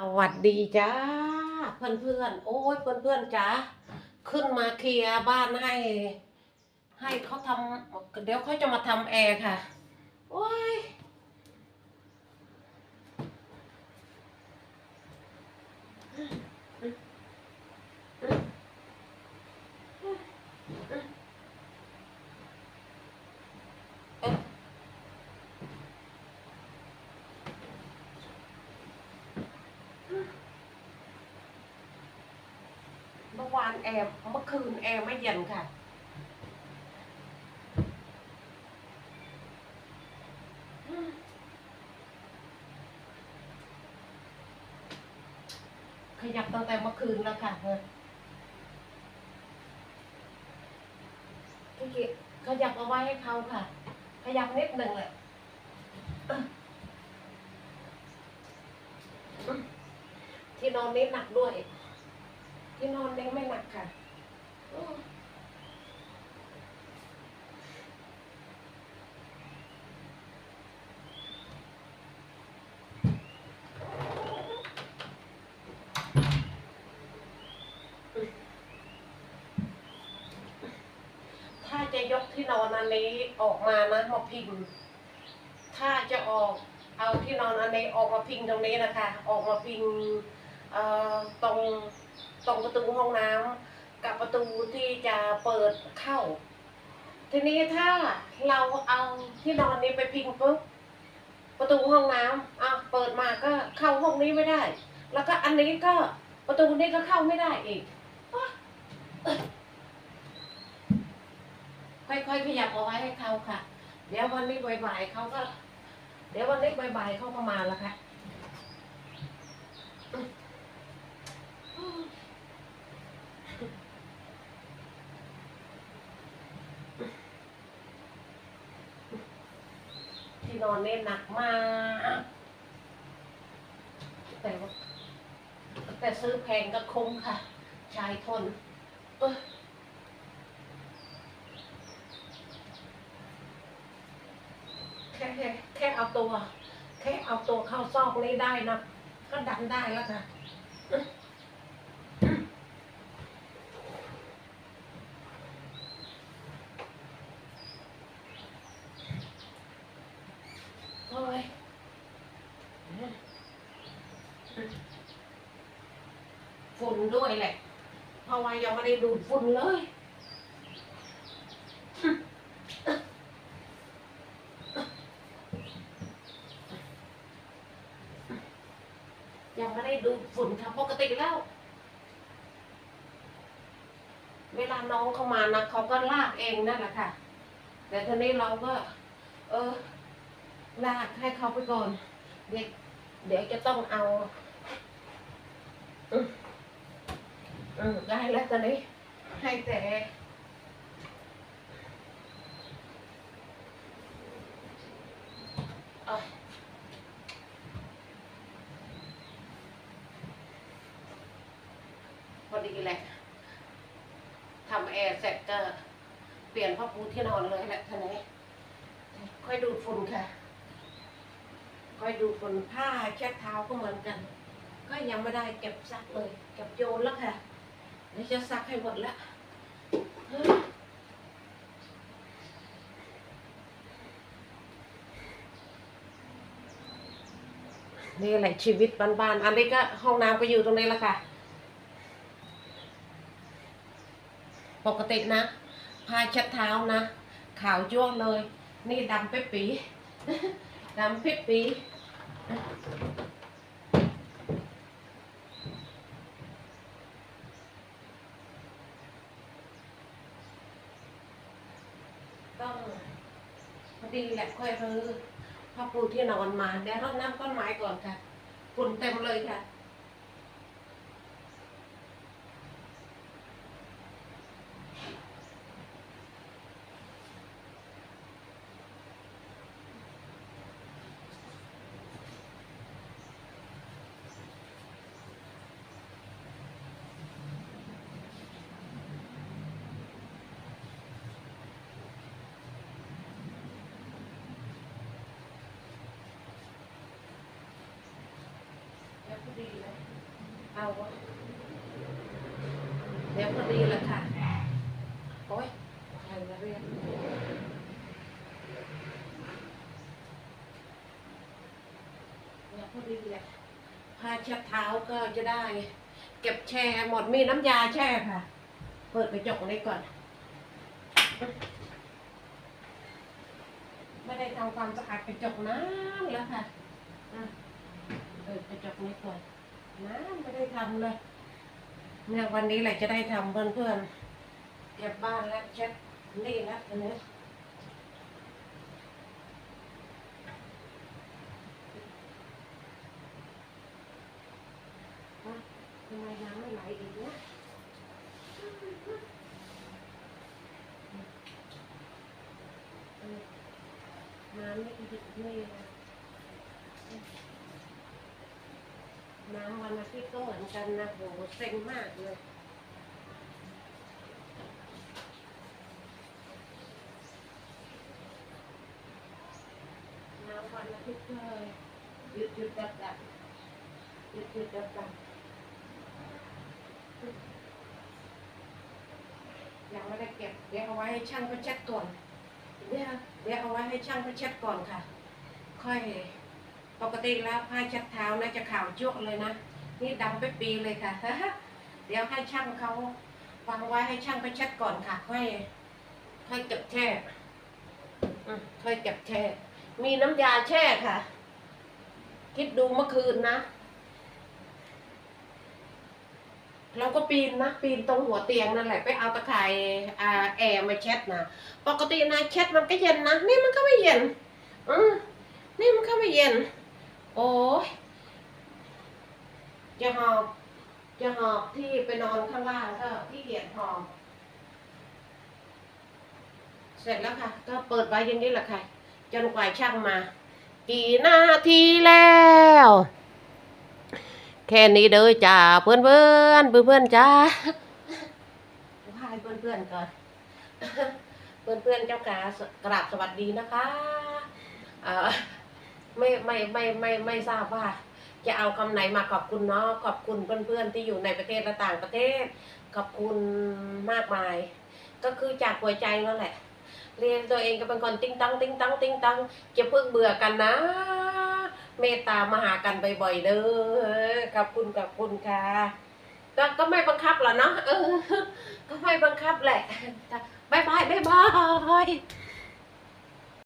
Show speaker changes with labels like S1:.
S1: สวัสดีจ้าเพื่อนเพื่อนโอ้ยเพื่อนเพื่อนจ้าขึ้นมาเคลียร์บ้านให้ ให้เขาทำเดี๋ยวเขาจะมาทำแอร์ค่ะโอ้ย วานแอร์เมื่อคืนแอร์ไม่เย็นค่ะ ขยับตั้งแต่เมื่อคืนแล้วค่ะเออพี่กิขยับเอาไว้ให้เขาค่ะ ขยับนิดหนึ่งเลยที่นอนนี้หนักด้วย ที่นอนนี้ไม่หนักค่ะถ้าจะยกที่นอนอันนี้ออกมานะมาพิง ถ้าจะออกเอาที่นอนอันนี้ออกมาพิงตรงนี้นะคะ ออกมาพิง เอ่อตรงตรงประตูห้องน้ำกับประตูที่จะเปิดเข้า ทีนี้ถ้าเราเอาที่นอนนี้ไปพิงปุ๊บประตูห้องน้ำอะเปิดมาก็เข้าห้องนี้ไม่ได้ แล้วก็อันนี้ก็ประตูนี้ก็เข้าไม่ได้อีกอ๊ะค่อยๆขยับเอาไว้ให้เขาค่ะ เดี๋ยววันนี้บ่ายๆเขาก็ เดี๋ยววันนี้บ่ายๆเขาก็มาแล้วค่ะ นอนเนี่ยหนักมากแต่ว่าแต่ซื้อแพงก็คุ้มค่ะ ชายทนเอ้ยแค่แค่แค่เอาตัว แค่เอาตัวเข้าซอกนี้ได้นะ ก็ดันได้แล้วค่ะโอ้ย ฝุ่นด้วยแหละ เพราะว่ายังไม่ได้ดูดฝุ่นเลยยังไม่ได้ดูดฝุ่นค่ะปกติแล้ว เวลาน้องเข้ามานะเขาก็ลากเองนั่นแหละค่ะ แต่ทีนี้เราก็ เออ ลากให้เขาไปก่อน เด็กเดี๋ยวจะต้องเอา อืมอืมได้แล้วตอนนี้ให้แต่เอาพอดีแหละทำแอร์เสร็จก็เปลี่ยนผ้าปูที่นอนเลยแหละทีนี้ ค่อยดูดฝุ่นค่ะค่ อยดูดฝุ่นผ้าเช็ดเท้าก็เหมือนกัน ก็ยังไม่ได้เก็บซักเลยเก็บโยนแล้วค่ะเดี๋ยวจะซักให้หมดแล้วนี่แหละชีวิตบ้านๆ อันนี้ก็ห้องน้ำก็อยู่ตรงนี้แหละค่ะ ปกตินะผ้าเช็ดเท้านะ ขาวจ้วงเลย นี่ดำเป๊ะปีดำเป๊ะปี ต้องพอดีแหละค่อยรื้อผ้าปูที่นอนมาเดี๋ยวรดน้ำต้นไม้ก่อนค่ะฝุ่นเต็มเลยค่ะ แล้วพอดีเอาวะเดี๋ยวพอดีแล้วค่ะ โอ้ยใครมาเรียกเดี๋ยพอดีแหละผ้าเช็ดเท้าก็จะได้ เก็บแช่หมดมีน้ำยาแช่ค่ะ เปิดกระจกนี้ก่อน ไม่ได้ทำความสะอาดกระจกน้ำแล้วค่ะอะ เปิดกระจกนี้ก่อนน้ำไม่ได้ทำเลยเนี่ยวันนี้แหละจะได้ทำเพื่อนๆเก็บบ้านแล้วเช็ดนี่แล้วอันนี้อะทำไมน้ำไม่ไหลอีกเนี่ยน้ำไม่หยุด น้ำวันอาทิตย์ก็เหมือนกันนะโหเซ็งมากเลยน้ำวันอาทิตย์ก็หยุดหยุดดับดับหยุดหยุดดับดับยังไม่ได้เก็บเดี๋ยวเอาไว้ให้ช่างเขาเช็ดก่อนเดี๋ยวเดี๋ยวเอาไว้ให้ช่างเขาเช็ดก่อนค่ะ ค่อย ปกติแล้วผ้าเช็ดเท้านะจะขาวจุกเลยนะ นี่ดำไปปีเลยค่ะ เดี๋ยวให้ช่างเขาวางไว้ให้ช่างไปเช็ดก่อนค่ะ ค่อย ค่อยเก็บแช่ค่อยเก็บแช่ มีน้ำยาแช่ค่ะ คิดดูเมื่อคืนนะเราก็ปีนนะปีนตรงหัวเตียงนั่นแหละไปเอาตะข่ายแอร์มาเช็ดนะปกตินะเช็ดมันก็เย็นนะนี่มันก็ไม่เย็นอืมนี่มันก็ไม่เย็น โอ้ยจะหอบจะหอบที่ไปนอนข้างล่างก็ที่เกียจหอบเสร็จแล้วค่ะ ก็เปิดไว้อย่างนี้แหละค่ะ จนกว่าช่างมา กี่นาทีแล้ว แค่นี้เด้อจ้าเพื่อนเพื่อนเพื่อนเพื่อนจ้าพายเพื่อนเพื่อนก่อน เพื่อนเพื่อนเจ้ากากราบสวัสดีนะคะเอ่อ ไม่ไม่ไม่ไม่ไม่ทราบว่า จะเอาคำไหนมาขอบคุณเนาะขอบคุณเพื่อนเพื่อนๆที่อยู่ในประเทศและต่างประเทศ ขอบคุณมากมาย ก็คือจากหัวใจนั่นแหละ เรียนตัวเองก็เป็นคนติ้งตังติ้งตังติ้งตังจะเพิ่งเบื่อกันนะ เมตตามาหากันบ่อยๆเด้อขอบคุณขอบคุณค่ะก็ก็ไม่บังคับหรอกเนาะเออ ก็ไม่บังคับแหละบายบายบายบาย